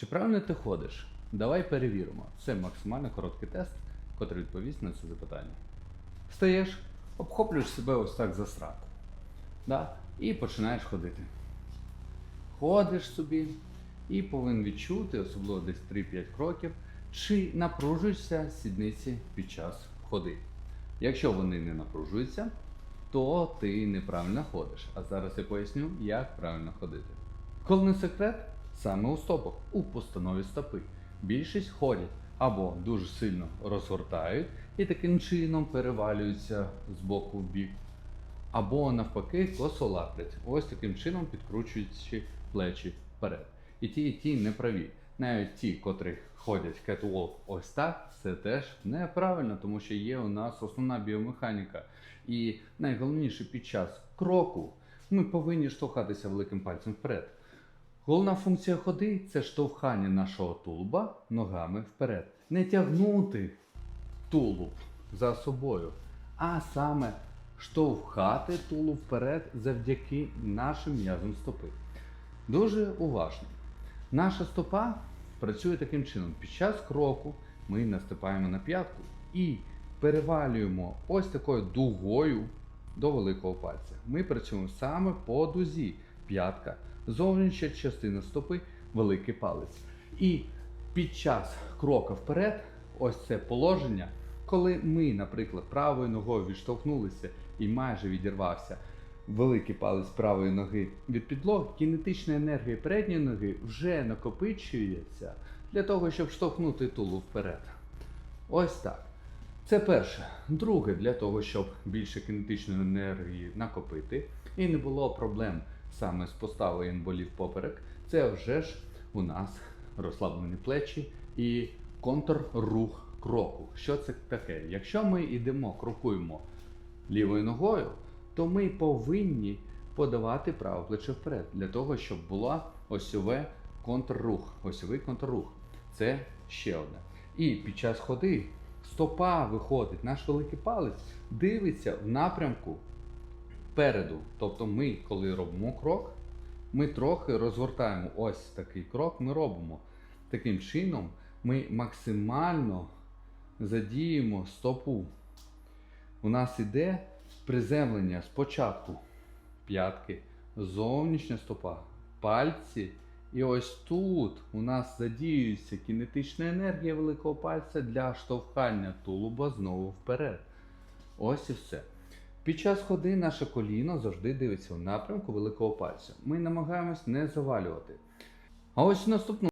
Чи правильно ти ходиш? Давай перевіримо. Це максимально короткий тест, котрий відповість на це запитання. Стаєш, обхоплюєш себе ось так за сраку. Да? І починаєш ходити. Ходиш собі і повинен відчути, особливо десь 3-5 кроків, чи напружуються сідниці під час ходи. Якщо вони не напружуються, то ти неправильно ходиш. А зараз я поясню, як правильно ходити. Головний секрет саме у стопах, у постанові стопи. Більшість ходять або дуже сильно розгортають і таким чином перевалюються з боку в бік, або навпаки косо. Ось таким чином підкручуючи плечі вперед. І ті, і ті неправі. Навіть ті, котрі ходять кетволк ось так, це теж неправильно, тому що є у нас основна біомеханіка. І найголовніше під час кроку ми повинні штовхатися великим пальцем вперед. Головна функція ходи це штовхання нашого тулуба ногами вперед. Не тягнути тулуб за собою, а саме штовхати тулуб вперед завдяки нашим м'язам стопи. Дуже уважно. Наша стопа працює таким чином. Під час кроку ми наступаємо на п'ятку і перевалюємо ось такою дугою до великого пальця. Ми працюємо саме по дузі. П'ятка, зовнішня частина стопи, великий палець. І під час крока вперед, ось це положення, коли ми, наприклад, правою ногою відштовхнулися і майже відірвався великий палець правої ноги від підлоги, кінетична енергія передньої ноги вже накопичується для того, щоб штовхнути тулуб вперед. Ось так. Це перше. Друге, для того, щоб більше кінетичної енергії накопити і не було проблем саме з поставою інволів поперек, це вже ж у нас розслаблені плечі і контррух кроку. Що це таке? Якщо ми йдемо, крокуємо лівою ногою, то ми повинні подавати праве плече вперед, для того, щоб була осьове контррух. Осьовий контррух. Це ще одне. І під час ходи стопа виходить, наш великий палець дивиться в напрямку переду. Тобто ми, коли робимо крок, ми трохи розгортаємо ось такий крок, ми робимо. Таким чином ми максимально задіємо стопу. У нас іде приземлення спочатку п'ятки, зовнішня стопа, пальці. І ось тут у нас задіюється кінетична енергія великого пальця для штовхання тулуба знову вперед. Ось і все. Під час ходи наше коліно завжди дивиться в напрямку великого пальця. Ми намагаємось не завалювати. А ось наступну